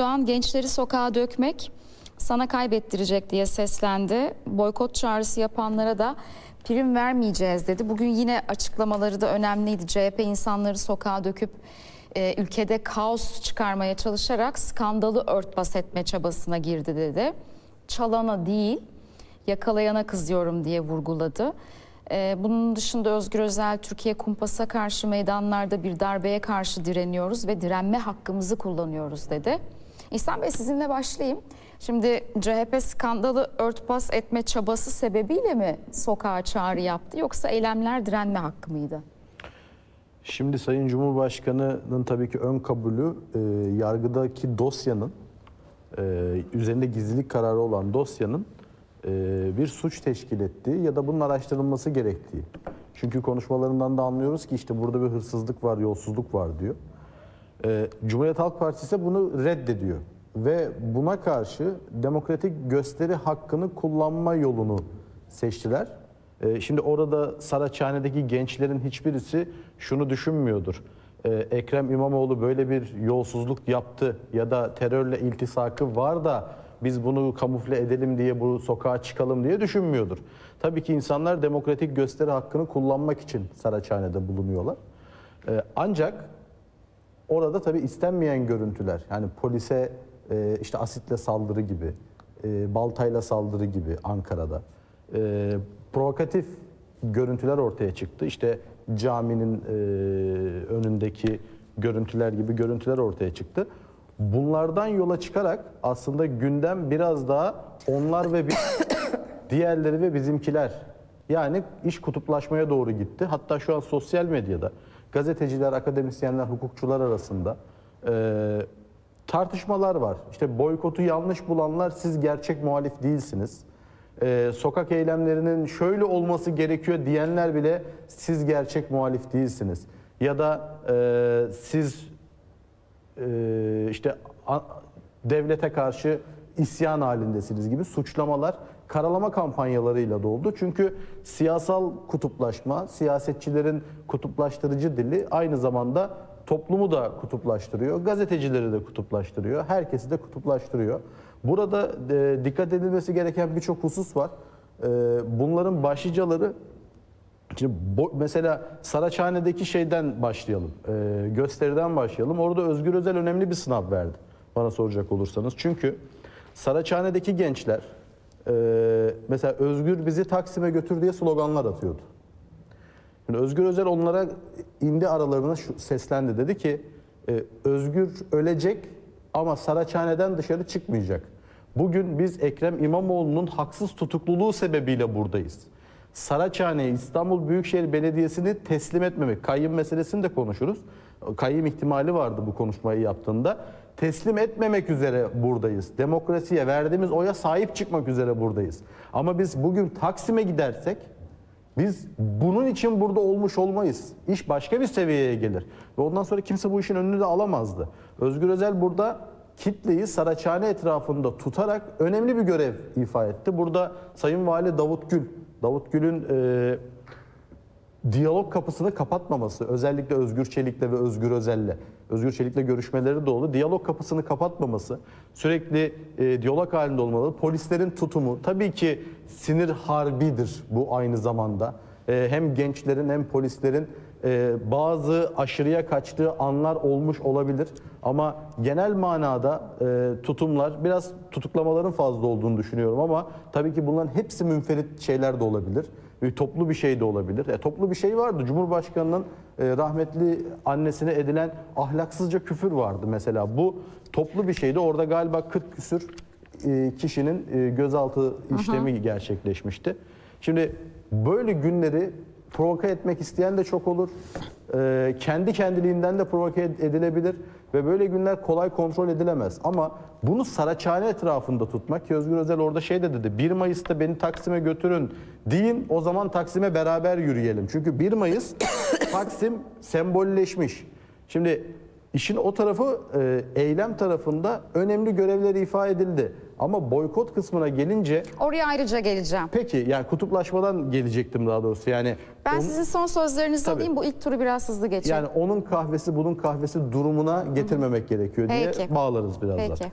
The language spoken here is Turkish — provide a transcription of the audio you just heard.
Erdoğan gençleri sokağa dökmek sana kaybettirecek diye seslendi. Boykot çağrısı yapanlara da prim vermeyeceğiz dedi. Bugün yine açıklamaları da önemliydi. CHP insanları sokağa döküp e, ülkede kaos çıkarmaya çalışarak skandalı örtbas etme çabasına girdi dedi. Çalana değil yakalayana kızıyorum diye vurguladı. Ee, bunun dışında Özgür Özel Türkiye kumpasa karşı meydanlarda bir darbeye karşı direniyoruz ve direnme hakkımızı kullanıyoruz dedi. İhsan Bey sizinle başlayayım. Şimdi CHP skandalı örtbas etme çabası sebebiyle mi sokağa çağrı yaptı yoksa eylemler direnme hakkı mıydı? Şimdi Sayın Cumhurbaşkanı'nın tabii ki ön kabulü e, yargıdaki dosyanın e, üzerinde gizlilik kararı olan dosyanın e, bir suç teşkil ettiği ya da bunun araştırılması gerektiği. Çünkü konuşmalarından da anlıyoruz ki işte burada bir hırsızlık var, yolsuzluk var diyor. E, Cumhuriyet Halk Partisi ise bunu reddediyor ve buna karşı demokratik gösteri hakkını kullanma yolunu seçtiler. Ee, Şimdi orada Saraçhane'deki gençlerin hiçbirisi şunu düşünmüyordur. Ee, Ekrem İmamoğlu böyle bir yolsuzluk yaptı ya da terörle iltisakı var da biz bunu kamufle edelim diye bu sokağa çıkalım diye düşünmüyordur. Tabii ki insanlar demokratik gösteri hakkını kullanmak için Saraçhane'de bulunuyorlar. Ancak Orada tabii istenmeyen görüntüler yani polise e, işte asitle saldırı gibi, e, baltayla saldırı gibi Ankara'da e, provokatif görüntüler ortaya çıktı. İşte caminin e, önündeki görüntüler gibi görüntüler ortaya çıktı. Bunlardan yola çıkarak aslında gündem biraz daha onlar ve biz, diğerleri ve bizimkiler. Yani iş kutuplaşmaya doğru gitti. Hatta şu an sosyal medyada gazeteciler, akademisyenler, hukukçular arasında e, tartışmalar var. İşte boykotu yanlış bulanlar siz gerçek muhalif değilsiniz. E, sokak eylemlerinin şöyle olması gerekiyor diyenler bile siz gerçek muhalif değilsiniz. Ya da e, siz e, işte a- devlete karşı isyan halindesiniz gibi suçlamalar karalama kampanyalarıyla doldu. Çünkü siyasal kutuplaşma, siyasetçilerin kutuplaştırıcı dili aynı zamanda toplumu da kutuplaştırıyor, gazetecileri de kutuplaştırıyor, herkesi de kutuplaştırıyor. Burada e, dikkat edilmesi gereken birçok husus var. E, bunların başlıcaları Şimdi bo- mesela Saraçhane'deki şeyden başlayalım, e, gösteriden başlayalım. Orada Özgür Özel önemli bir sınav verdi bana soracak olursanız. Çünkü Saraçhane'deki gençler e, mesela Özgür bizi Taksim'e götür diye sloganlar atıyordu. Şimdi Özgür Özel onlara indi aralarına şu, seslendi. Dedi ki e, Özgür ölecek ama Saraçhane'den dışarı çıkmayacak. Bugün biz Ekrem İmamoğlu'nun haksız tutukluluğu sebebiyle buradayız. Saraçhane'yi İstanbul Büyükşehir Belediyesi'ni teslim etmemek. Kayyım meselesini de konuşuruz. Kayyım ihtimali vardı bu konuşmayı yaptığında. Teslim etmemek üzere buradayız. Demokrasiye verdiğimiz oya sahip çıkmak üzere buradayız. Ama biz bugün Taksim'e gidersek biz bunun için burada olmuş olmayız. İş başka bir seviyeye gelir. Ve ondan sonra kimse bu işin önünü de alamazdı. Özgür Özel burada kitleyi Saraçhane etrafında tutarak önemli bir görev ifa etti. Burada Sayın Vali Davut Gül, Davut Gül'ün e, diyalog kapısını kapatmaması, özellikle Özgür Çelik'le ve Özgür Özel'le, Özgür Çelik'le görüşmeleri de oldu. Diyalog kapısını kapatmaması, sürekli e, diyalog halinde olmalı. Polislerin tutumu, tabii ki sinir harbidir bu aynı zamanda. E, hem gençlerin hem polislerin e, bazı aşırıya kaçtığı anlar olmuş olabilir. Ama genel manada e, tutumlar, biraz tutuklamaların fazla olduğunu düşünüyorum ama tabii ki bunların hepsi münferit şeyler de olabilir. Bir toplu bir şey de olabilir. E, toplu bir şey vardı. Cumhurbaşkanının e, rahmetli annesine edilen ahlaksızca küfür vardı mesela. Bu toplu bir şeydi. Orada galiba 40 küsür e, kişinin e, gözaltı işlemi gerçekleşmişti. Şimdi böyle günleri provoke etmek isteyen de çok olur. E, kendi kendiliğinden de provoke ed- edilebilir ve böyle günler kolay kontrol edilemez. Ama bunu Saraçhane etrafında tutmak ki Özgür Özel orada şey de dedi 1 Mayıs'ta beni Taksim'e götürün deyin o zaman Taksim'e beraber yürüyelim. Çünkü 1 Mayıs Taksim sembolleşmiş. Şimdi işin o tarafı e, eylem tarafında önemli görevler ifa edildi. Ama boykot kısmına gelince Oraya ayrıca geleceğim. peki yani kutuplaşmadan gelecektim daha doğrusu. Yani Ben onun- sizin son sözlerinizi Tabii. alayım. Bu ilk turu biraz hızlı geçelim. yani onun kahvesi bunun kahvesi durumuna getirmemek gerekiyor diye Peki. bağlarız biraz da. Peki.